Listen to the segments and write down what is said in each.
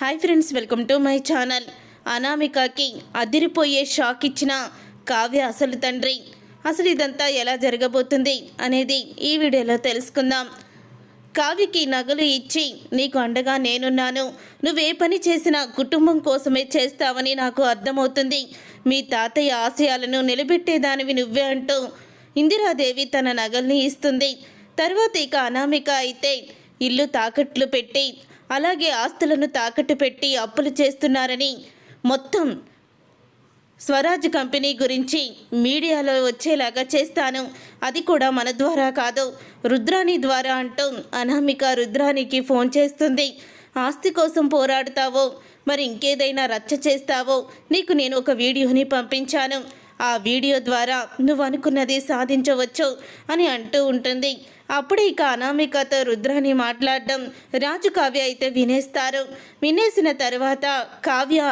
Hi friends welcome to my channel. అనామికకి అదిరిపోయే shock ఇచ్చిన కావ్య అసలు తండ్రి. అసలు ఇదంతా ఎలా జరగబోతుంది అనేది ఈ వీడియోలో తెలుసుకుందాం. కావ్యకి నగలు ఇచ్చి నీకు అండగా నేనున్నాను. నువ్వే పని చేసినా కుటుంబం కోసమే చేస్తావని నాకు అర్థమవుతుంది. మీ తాతయ్య ఆశయాలను నిలబెట్టేదానివి నువ్వే అంటూ ఇందిరాదేవి తన నగల్ని ఇస్తుంది. తర్వాత ఇక అనామిక అయితే ఇల్లు తాకట్లు పెట్టి అలాగే ఆస్తులను తాకట్టు పెట్టి అప్పులు చేస్తున్నారని మొత్తం స్వరాజ్ కంపెనీ గురించి మీడియాలో వచ్చేలాగా చేస్తాను. అది కూడా మన ద్వారా కాదు. రుద్రాణి ద్వారా అంటూ అనామిక రుద్రానికి ఫోన్ చేస్తుంది. ఆస్తి కోసం పోరాడుతావో మరి ఇంకేదైనా రచ్చ చేస్తావో నీకు నేను ఒక వీడియోని పంపించాను. ఆ వీడియో ద్వారా నువ్వు అనుకున్నది సాధించవచ్చు అని అంటూ ఉంటుంది. అప్పుడే ఇక అనామికతో రుద్రాని మాట్లాడడం రాజు కావ్య అయితే వినేస్తారు. వినేసిన తర్వాత కావ్య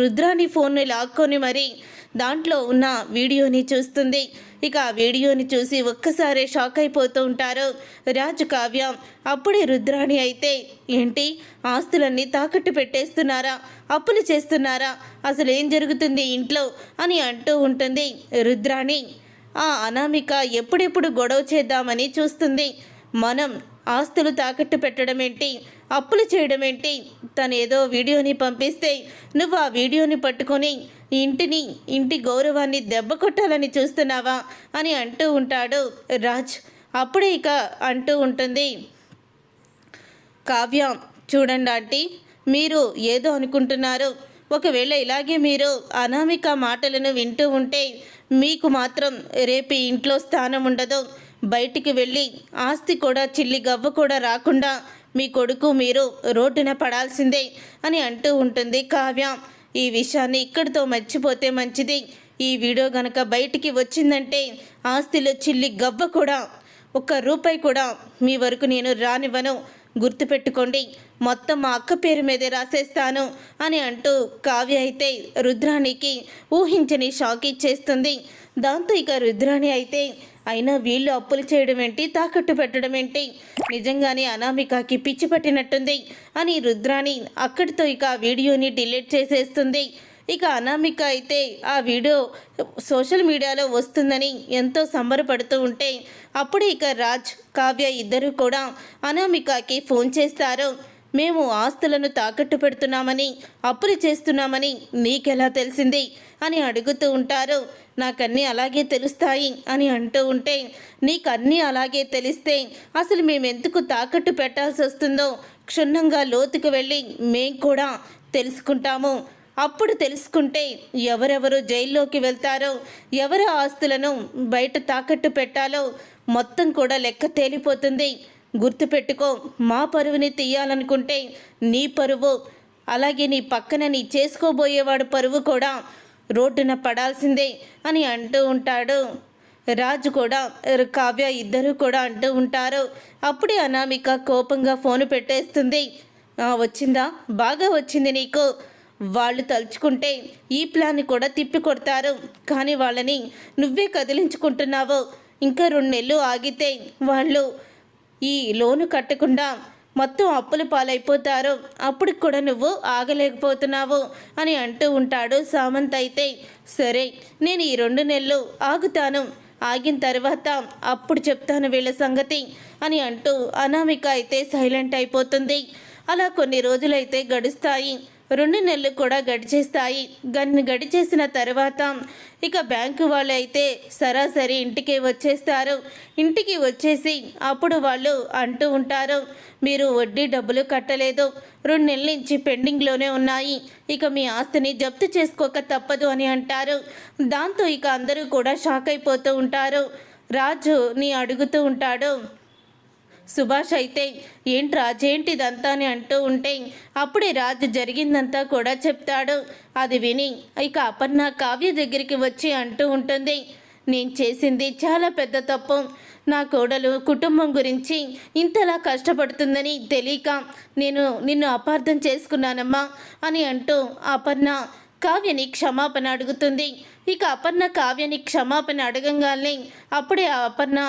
రుద్రాని ఫోన్ని లాక్కొని మరి దాంట్లో ఉన్న వీడియోని చూస్తుంది. ఇక ఆ వీడియోని చూసి ఒక్కసారే షాక్ అయిపోతూ ఉంటారు. రాజు కావ్య అప్పుడే రుద్రాణి అయితే ఏంటి? ఆస్తులన్నీ తాకట్టు పెట్టేస్తున్నారా? అప్పులు చేస్తున్నారా? అసలు ఏం జరుగుతుంది ఇంట్లో? అని అంటూ ఉంటుంది రుద్రాణి. ఆ అనామిక ఎప్పుడెప్పుడు గొడవ చేద్దామని చూస్తుంది. మనం ఆస్తులు తాకట్టు పెట్టడం ఏంటి అప్పులు చేయడం ఏంటి తను ఏదో వీడియోని పంపిస్తే నువ్వు ఆ వీడియోని పట్టుకొని ఇంటిని ఇంటి గౌరవాన్ని దెబ్బ కొట్టాలని చూస్తున్నావా అని అంటూ ఉంటాడు రాజ్. అప్పుడే ఇక అంటూ ఉంటుంది కావ్య చూడండి ఆంటీ మీరు ఏదో అనుకుంటున్నారు. ఒకవేళ ఇలాగే మీరు అనామిక మాటలను వింటూ ఉంటే మీకు మాత్రం రేపు ఇంట్లో స్థానం ఉండదు. బయటికి వెళ్ళి ఆస్తి కూడా చిల్లి గవ్వ కూడా రాకుండా మీ కొడుకు మీరు రోడ్డున పడాల్సిందే అని అంటూ ఉంటుంది కావ్య. ఈ విషయాన్ని ఇక్కడితో మర్చిపోతే మంచిది. ఈ వీడియో గనక బయటికి వచ్చిందంటే ఆస్తిలో చిల్లి గవ్వ కూడా ఒక్క రూపాయి కూడా మీ వరకు నేను రానివ్వను. గుర్తుపెట్టుకోండి మొత్తం మా అక్క పేరు మీదే రాసేస్తాను అని అంటూ కావ్య అయితే రుద్రాణికి ఊహించని షాక్ ఇచ్చేస్తుంది. దాంతో ఇక రుద్రాణి అయితే అయినా వీళ్ళు అప్పులు చేయడం ఏంటి? తాకట్టు పెట్టడం ఏంటి? నిజంగానే అనామికకి పిచ్చి పట్టినట్టుంది అని రుద్రాణి అక్కడితో ఇక ఆ వీడియోని డిలీట్ చేసేస్తుంది. ఇక అనామిక అయితే ఆ వీడియో సోషల్ మీడియాలో వస్తుందని ఎంతో సంబరపడుతూ ఉంటే అప్పుడే ఇక రాజ్ కావ్య ఇద్దరు కూడా అనామికకి ఫోన్ చేస్తారు. మేము ఆస్తులను తాకట్టు పెడుతున్నామని అప్పులు చేస్తున్నామని నీకెలా తెలిసింది? అని అడుగుతూ ఉంటారు. నాకన్నీ అలాగే తెలుస్తాయి అని అంటూ ఉంటే నీకన్నీ అలాగే తెలిస్తే అసలు మేమెందుకు తాకట్టు పెట్టాల్సి వస్తుందో క్షుణ్ణంగా లోతుకు వెళ్ళి మేం కూడా తెలుసుకుంటాము. అప్పుడు తెలుసుకుంటే ఎవరెవరు జైల్లోకి వెళ్తారో ఎవరి ఆస్తులను బయట తాకట్టు పెట్టాలో మొత్తం కూడా లెక్క తేలిపోతుంది. గుర్తుపెట్టుకో మా పరువుని తీయాలనుకుంటే నీ పరువు అలాగే నీ పక్కన నీ చేసుకోబోయేవాడు పరువు కూడా రోడ్డున పడాల్సిందే అని అంటూ ఉంటాడు. రాజు కూడా కావ్య ఇద్దరు కూడా అంటూ ఉంటారు. అప్పుడే అనామిక కోపంగా ఫోన్ పెట్టేస్తుంది. వచ్చిందా? బాగా వచ్చింది నీకు. వాళ్ళు తలుచుకుంటే ఈ ప్లాన్ కూడా తిప్పి కొడతారు కానీ వాళ్ళని నువ్వే కదిలించుకుంటున్నావు. ఇంకా రెండు నెలలు ఆగితే వాళ్ళు ఈ లోను కట్టకుండా మొత్తం అప్పుల పాలైపోతారు. అప్పుడు కూడా నువ్వు ఆగలేకపోతున్నావు అని అంటూ ఉంటాడు సామంత్ అయితే. సరే నేను ఈ రెండు నెలలు ఆగుతాను. ఆగిన తర్వాత అప్పుడు చెప్తాను వీళ్ళ సంగతి అని అంటూ అనామిక అయితే సైలెంట్ అయిపోతుంది. అలా కొన్ని రోజులైతే గడుస్తాయి. రెండు నెలలు కూడా గడిచేస్తాయి. గన్ని గడిచేసిన తర్వాత ఇక బ్యాంకు వాళ్ళు అయితే సరాసరి ఇంటికి వచ్చేస్తారు. ఇంటికి వచ్చేసి అప్పుడు వాళ్ళు అంటూ ఉంటారు మీరు వడ్డీ డబ్బులు కట్టలేదు. రెండు నెలల నుంచి పెండింగ్లోనే ఉన్నాయి. ఇక మీ ఆస్తిని జప్తు చేసుకోక తప్పదు అని అంటారు. దాంతో ఇక అందరూ కూడా షాక్ అయిపోతూ ఉంటారు. రాజు నీ అడుగుతూ ఉంటాడు సుభాష్ అయితే ఏంటి రాజేంటి ఇదంతా అని అంటూ ఉంటే అప్పుడే రాజు జరిగిందంతా కూడా చెప్తాడు. అది విని ఇక అపర్ణ కావ్య దగ్గరికి వచ్చి అంటూ ఉంటుంది నేను చేసింది చాలా పెద్ద తప్పు. నా కోడలు కుటుంబం గురించి ఇంతలా కష్టపడుతుందని తెలియక నేను నిన్ను అపార్థం చేసుకున్నానమ్మా అని అంటూ అపర్ణ కావ్యని క్షమాపణ అడుగుతుంది. ఇక అపర్ణ కావ్యని క్షమాపణ అడగంగానే అప్పుడే ఆ అపర్ణ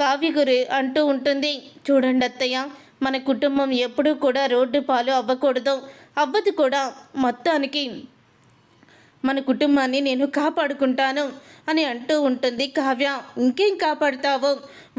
కావ్య గురి అంటూ ఉంటుంది. చూడండి అత్తయ్య మన కుటుంబం ఎప్పుడూ కూడా రోడ్డు పాలు అవ్వకూడదు. అవ్వదు కూడా. మొత్తానికి మన కుటుంబాన్ని నేను కాపాడుకుంటాను అని అంటూ ఉంటుంది కావ్య. ఇంకేం కాపాడుతావు?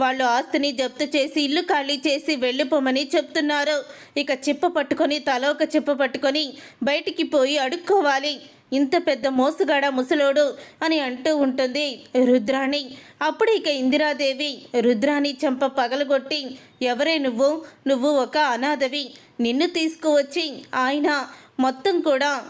వాళ్ళు ఆస్తిని జప్తు చేసి ఇల్లు ఖాళీ చేసి వెళ్ళిపోమని చెప్తున్నారు. ఇక చిప్ప పట్టుకొని తల ఒక చిప్ప పట్టుకొని బయటికి పోయి అడుక్కోవాలి. ఇంత పెద్ద మోసగాడ ముసలోడు అని అంటూ ఉంటుంది రుద్రాణి. అప్పుడు ఇక ఇందిరాదేవి రుద్రాణి చెంప పగలగొట్టి ఎవరే నువ్వు? నువ్వు ఒక అనాథవి. నిన్ను తీసుకువచ్చి ఆయన మొత్తం కూడా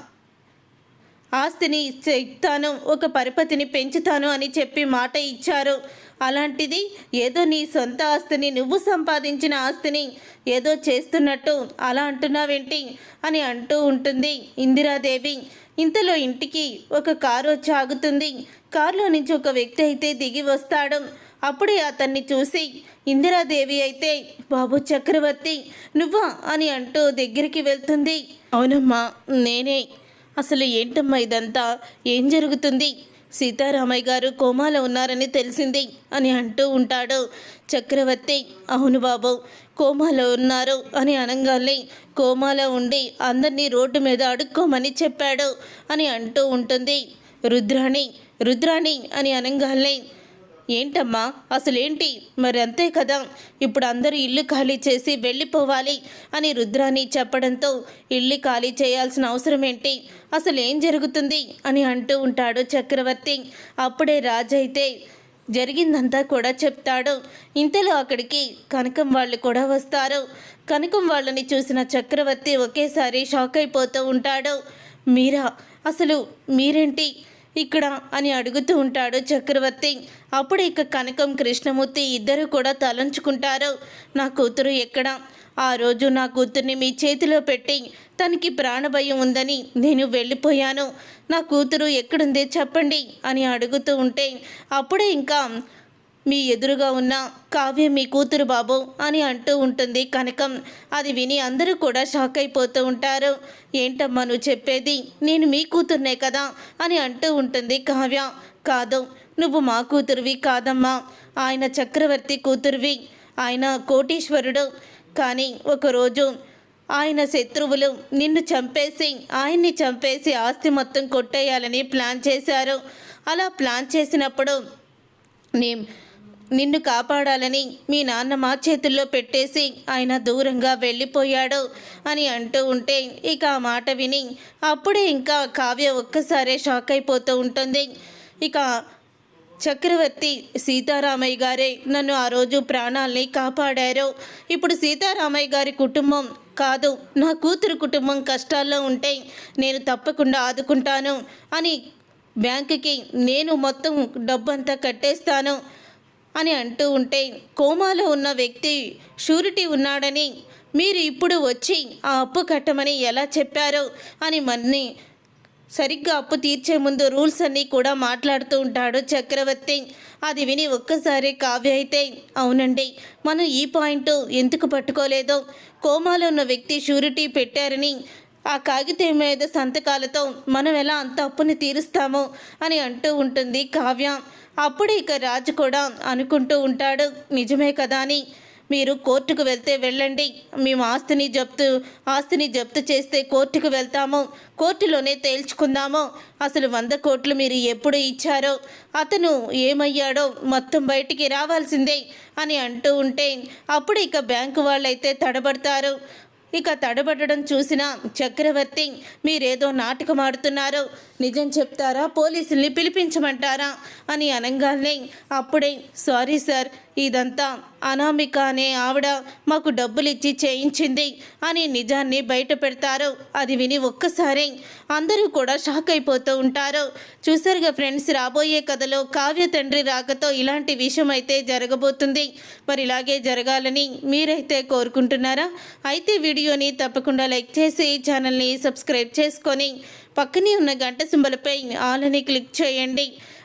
ఆస్తిని ఇస్తాను ఒక పరపతిని పెంచుతాను అని చెప్పి మాట ఇచ్చారు. అలాంటిది ఏదో నీ సొంత ఆస్తిని నువ్వు సంపాదించిన ఆస్తిని ఏదో చేస్తున్నట్టు అలా అంటున్నావేంటి అని అంటూ ఉంటుంది ఇందిరాదేవి. ఇంతలో ఇంటికి ఒక కారు వచ్చి ఆగుతుంది. కారులో నుంచి ఒక వ్యక్తి అయితే దిగి వస్తాడు. అప్పుడే అతన్ని చూసి ఇందిరాదేవి అయితే బాబు చక్రవర్తి నువ్వా? అని అంటూ దగ్గరికి వెళ్తుంది. అవునమ్మా నేనే. అసలు ఏంటమ్మా ఇదంతా? ఏం జరుగుతుంది? సీతారామయ్య గారు కోమాలో ఉన్నారని తెలిసింది అని అంటూ ఉంటాడు. చక్రవర్తి అవును బాబు కోమాలో ఉన్నారు అని అనగానే కోమాలో ఉండి అందరినీ రోడ్డు మీద అడుక్కోమని చెప్పాడు అని అంటూ ఉంటుంది. రుద్రాణి రుద్రాణి అని అనగానే ఏంటమ్మా? అసలేంటి? మరి అంతే కదా. ఇప్పుడు అందరూ ఇల్లు ఖాళీ చేసి వెళ్ళిపోవాలి అని రుద్రాని చెప్పడంతో ఇల్లు ఖాళీ చేయాల్సిన అవసరం ఏంటి? అసలు ఏం జరుగుతుంది? అని అంటూ ఉంటాడు చక్రవర్తి. అప్పుడే రాజైతే జరిగిందంతా కూడా చెప్తాడు. ఇంతలో అక్కడికి కనకం వాళ్ళు కూడా వస్తారు. కనకం వాళ్ళని చూసిన చక్రవర్తి ఒకేసారి షాక్ అయిపోతూ ఉంటాడు. మీరా? అసలు మీరేంటి? ఇక్కడ అని అడుగుతూ ఉంటాడు చక్రవర్తి. అప్పుడు ఇక కనకం కృష్ణమూర్తి ఇద్దరు కూడా తలంచుకుంటారు. నా కూతురు ఎక్కడ? ఆ రోజు నా కూతుర్ని మీ చేతిలో పెట్టి తనకి ప్రాణభయం ఉందని నేను వెళ్ళిపోయాను. నా కూతురు ఎక్కడుంది చెప్పండి అని అడుగుతూ ఉంటే అప్పుడే ఇంకా మీ ఎదురుగా ఉన్న కావ్య మీ కూతురు బాబు అని అంటూ ఉంటుంది కనకం. అది విని అందరూ కూడా షాక్ అయిపోతూ ఉంటారు. ఏంటమ్మా నువ్వు చెప్పేది? నేను మీ కూతుర్నే కదా? అని అంటూ ఉంటుంది కావ్య. కాదు నువ్వు మా కూతురువి కాదమ్మా. ఆయన చక్రవర్తి కూతురువి. ఆయన కోటీశ్వరుడు. కానీ ఒకరోజు ఆయన శత్రువులు నిన్ను చంపేసి ఆయన్ని చంపేసి ఆస్తి మొత్తం కొట్టేయాలని ప్లాన్ చేశారు. అలా ప్లాన్ చేసినప్పుడు నేను నిన్ను కాపాడాలని మీ నాన్న మా చేతుల్లో పెట్టేసి ఆయన దూరంగా వెళ్ళిపోయాడు అని అంటూ ఉంటే ఇక ఆ మాట విని అప్పుడే ఇంకా కావ్య ఒక్కసారే షాక్ అయిపోతూ ఉంటుంది. ఇక చక్రవర్తి సీతారామయ్య గారే నన్ను ఆ రోజు ప్రాణాల్ని కాపాడారు. ఇప్పుడు సీతారామయ్య గారి కుటుంబం కాదు నా కూతురు కుటుంబం కష్టాల్లో ఉంటే నేను తప్పకుండా ఆదుకుంటాను అని బ్యాంకుకి నేను మొత్తం డబ్బంతా కట్టేస్తాను. అని అంటూ ఉంటే కోమాలో ఉన్న వ్యక్తి షూరిటీ ఉన్నాడని మీరు ఇప్పుడు వచ్చి ఆ అప్పు కట్టమని ఎలా చెప్పారో అని మన్ని సరిగ్గా అప్పు తీర్చే ముందు రూల్స్ అన్నీ కూడా మాట్లాడుతూ ఉంటాడు చక్రవర్తి. అది విని ఒక్కసారి కావ్య అయితే అవునండి మనం ఈ పాయింట్ ఎందుకు పట్టుకోలేదో కోమాలో ఉన్న వ్యక్తి షూరిటీ పెట్టారని ఆ కాగితం మీద సంతకాలతో మనం ఎలా అంత అప్పుని తీరుస్తామో అని అంటూ ఉంటుంది కావ్య. అప్పుడు ఇక రాజు కూడా అనుకుంటూ ఉంటాడు నిజమే కదా అని. మీరు కోర్టుకు వెళ్తే వెళ్ళండి. మేము ఆస్తిని జప్తు ఆస్తిని జప్తు చేస్తే కోర్టుకు వెళ్తాము. కోర్టులోనే తేల్చుకుందాము. అసలు వంద కోట్లు మీరు ఎప్పుడు ఇచ్చారో అతను ఏమయ్యాడో మొత్తం బయటికి రావాల్సిందే అని అంటూ ఉంటే అప్పుడు ఇక బ్యాంకు వాళ్ళైతే తడబడతారు. ఇక తడబడడం చూసిన చక్రవర్తి మీరేదో నాటకం ఆడుతున్నారో. నిజం చెప్తారా? పోలీసుల్ని పిలిపించమంటారా? అని అనగానే అప్పుడే. Sorry sir. ఇదంతా అనామిక అనే ఆవిడ మాకు డబ్బులు ఇచ్చి చేయించింది అని నిజాన్ని బయట పెడతారు. అది విని ఒక్కసారి అందరూ కూడా షాక్ అయిపోతూ ఉంటారు. చూసారుగా ఫ్రెండ్స్ రాబోయే కథలో కావ్య తండ్రి రాకతో ఇలాంటి విషయం అయితే జరగబోతుంది. మరి ఇలాగే జరగాలని మీరైతే కోరుకుంటున్నారా? అయితే వీడియోని తప్పకుండా లైక్ చేసి ఛానల్ని సబ్స్క్రైబ్ చేసుకొని పక్కనే ఉన్న గంట సింబలపై ఆల్ అని క్లిక్ చేయండి.